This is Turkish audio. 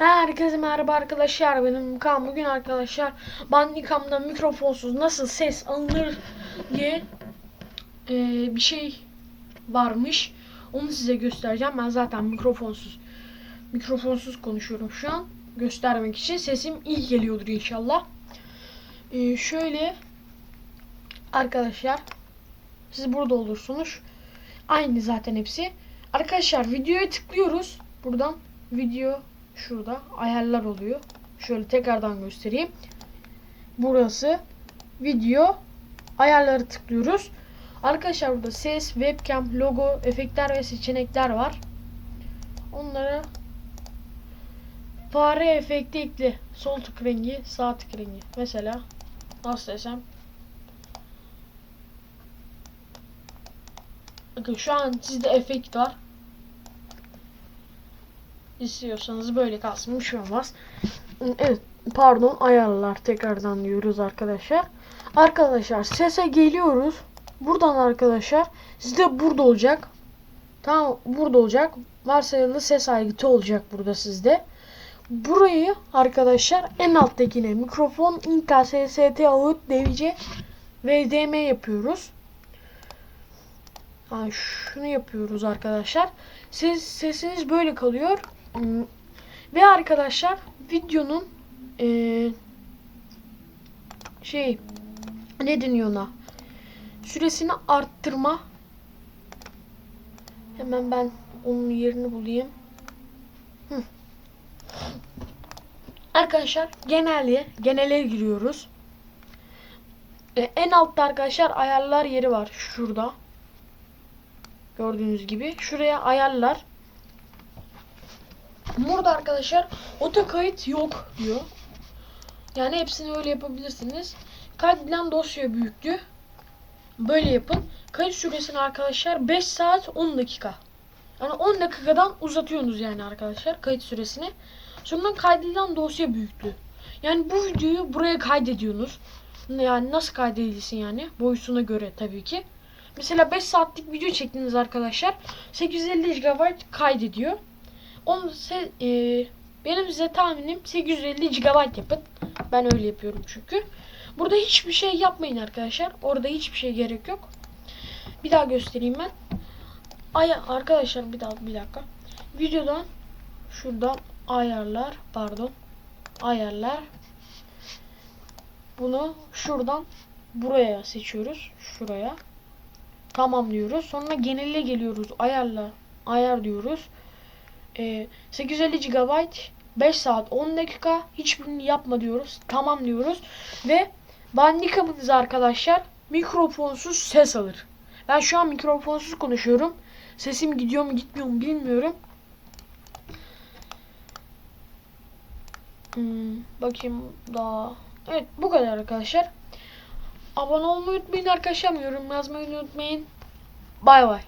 Herkese merhaba arkadaşlar. Benim Kaan bugün arkadaşlar. Bandicam'da mikrofonsuz nasıl ses alınır diye e, bir şey varmış. Onu size göstereceğim. Ben zaten mikrofonsuz mikrofonsuz konuşuyorum şu an. Göstermek için sesim iyi geliyordur inşallah. E, şöyle arkadaşlar siz burada olursunuz. Aynı zaten hepsi. Arkadaşlar videoya tıklıyoruz. Buradan video şurada ayarlar oluyor. Şöyle tekrardan göstereyim. Burası video ayarları tıklıyoruz. Arkadaşlar burada ses, webcam, logo, efektler ve seçenekler var. Onlara fare efekti ekli. Sol tık rengi, sağ tık rengi. Mesela nasıl desem Bakın şu an sizde efekt var. İstiyorsanız böyle kalsın bir şey olmaz. Evet pardon ayarlar tekrardan diyoruz arkadaşlar. Arkadaşlar sese geliyoruz. Buradan arkadaşlar sizde burada olacak. Tamam burada olacak. Varsayılı ses aygıtı olacak burada sizde. Burayı arkadaşlar en alttakine mikrofon, Intel, SST, ağıt, device, VDM yapıyoruz. Ha, şunu yapıyoruz arkadaşlar. Siz sesiniz böyle kalıyor. Ve arkadaşlar videonun eee, şey ne deniyor ona? Süresini arttırma. Hemen ben onun yerini bulayım. Hı. Arkadaşlar genelde genele giriyoruz. E, en altta arkadaşlar ayarlar yeri var şurada. Gördüğünüz gibi şuraya ayarlar Burada arkadaşlar oto kayıt yok diyor. Yani hepsini öyle yapabilirsiniz. Kaydedilen dosya büyüklüğü böyle yapın. Kayıt süresini arkadaşlar 5 saat 10 dakika. Yani 10 dakikadan uzatıyorsunuz yani arkadaşlar kayıt süresini. Sonra kaydedilen dosya büyüklüğü. Yani bu videoyu buraya kaydediyorsunuz. Yani nasıl kaydedilsin yani? Boyutuna göre tabii ki. Mesela 5 saatlik video çektiniz arkadaşlar. 850 GB kaydediyor. Onu se, e, benim size tahminim 850 GB yapın. Ben öyle yapıyorum çünkü. Burada hiçbir şey yapmayın arkadaşlar. Orada hiçbir şey gerek yok. Bir daha göstereyim ben. Ay arkadaşlar bir daha bir dakika. Videodan şuradan ayarlar pardon. Ayarlar. Bunu şuradan buraya seçiyoruz. Şuraya. Tamam diyoruz. Sonra genele geliyoruz. Ayarla. Ayar diyoruz. Ee, 850 GB 5 saat 10 dakika hiçbirini yapma diyoruz. Tamam diyoruz. Ve Bandicam'ınız arkadaşlar mikrofonsuz ses alır. Ben şu an mikrofonsuz konuşuyorum. Sesim gidiyor mu gitmiyor mu bilmiyorum. Hmm, bakayım daha. Evet bu kadar arkadaşlar. Abone olmayı unutmayın arkadaşlar. Yorum yazmayı unutmayın. Bay bay.